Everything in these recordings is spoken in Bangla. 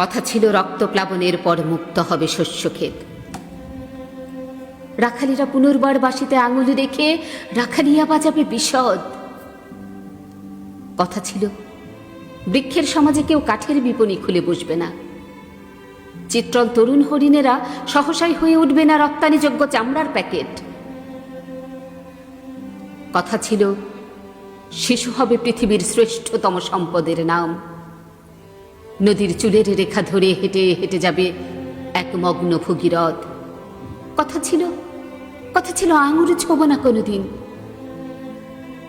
কথা ছিল রক্তপ্লাবনের পর মুক্ত হবে শস্যক্ষেত। রাখালিরা পুনর্বার বাসিতে আঙুল রেখে রাখালিয়া বাজাবে বিশদ। কথা ছিল, বৃক্ষের সমাজে কেউ কাঠের বিপণী খুলে বসবে না। চিত্রল তরুণ হরিণেরা সহসাই হয়ে উঠবে না রপ্তানিযোগ্য চামড়ার প্যাকেট। কথা ছিল, শিশু হবে পৃথিবীর শ্রেষ্ঠতম সম্পদের নাম। নদীর চুলের রেখা ধরে হেঁটে হেঁটে যাবে এক মগ্ন ভগীরথ। কথা ছিল কথা ছিল আঙুর ছোব না কোনোদিন।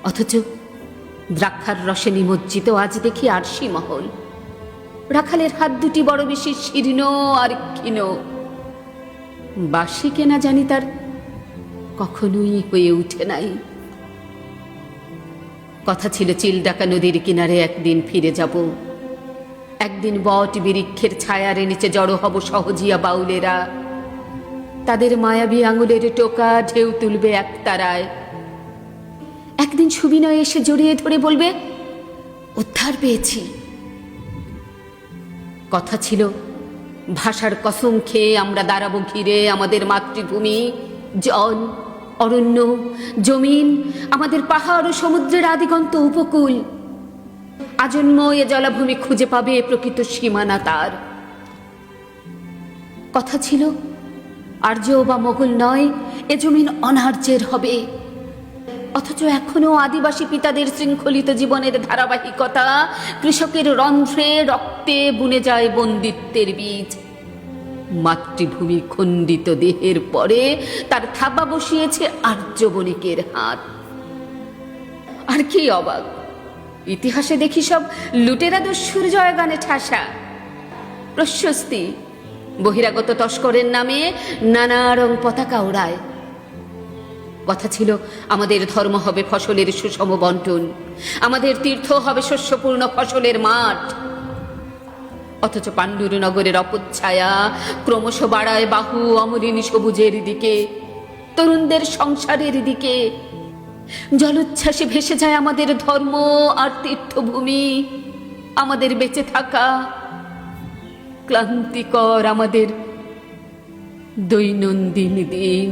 অথচ দ্রাক্ষার রসে নিমজ্জিত আজ দেখি আরশি মহল। রাখালের হাত দুটি বড় বেশি শীর্ণ আর ক্ষীণ। বাসি কেনা জানি তার কখনোই হয়ে উঠে নাই। কথা ছিল চিলডাকা নদীর কিনারে একদিন ফিরে যাব। একদিন বট বিরিক্ষের ছায়ার নিচে জড়ো হব সহজিয়া বাউলেরা। তাদের মায়াবী আঙুলের টোকা ঢেউ তুলবে এক তারায়। একদিন সুবিনয় এসে জড়িয়ে ধরে বলবে, উদ্ধার পেয়েছি। কথা ছিল, ভাষার কসম খেয়ে আমরা দাঁড়াবো ঘিরে আমাদের মাতৃভূমি জল অরণ্য, জমিন, আমাদের পাহাড় ও সমুদ্রের আদিগন্ত উপকূল। আজন্ম এ জলাভূমি খুঁজে পাবে প্রকৃত সীমানা তার। কথা ছিল, আর্য বা মোগল নয়, এ জমিন অনার্যের হবে। অথচ এখনও আদিবাসী পিতাদের শৃঙ্খলিত জীবনের ধারাবাহিকতা কৃষকের রন্ধ্রে রক্তে বুনে যায় বন্দিত্বের বীজ। মাতৃভূমি খণ্ডিত দেহের পরে তার থাবা বসিয়েছে আর্য বণিকের হাত। আর কি অবাক! ইতিহাসে দেখি সব লুটেরা দস্যুর জয়গানে ঠাসা। প্রশস্তি, বহিরাগত তস্করের নামে নানা রং পতাকা ওড়ায় কথা ছিল, আমাদের ধর্ম হবে ফসলের সুষম বন্টন। আমাদের তীর্থ হবে শস্যপূর্ণ ফসলের মাঠ। অথচ পাণ্ডুর নগরের অপচ্ছায়া ক্রমশ বাড়ায় বাহু অমরিনী সবুজের দিকে। তরুণদের সংসারের দিকে। জলোচ্ছ্বাসে ভেসে যায় আমাদের ধর্ম আর তীর্থভূমি। আমাদের বেঁচে থাকা ক্লান্তিকর আমাদের দৈনন্দিন দিন।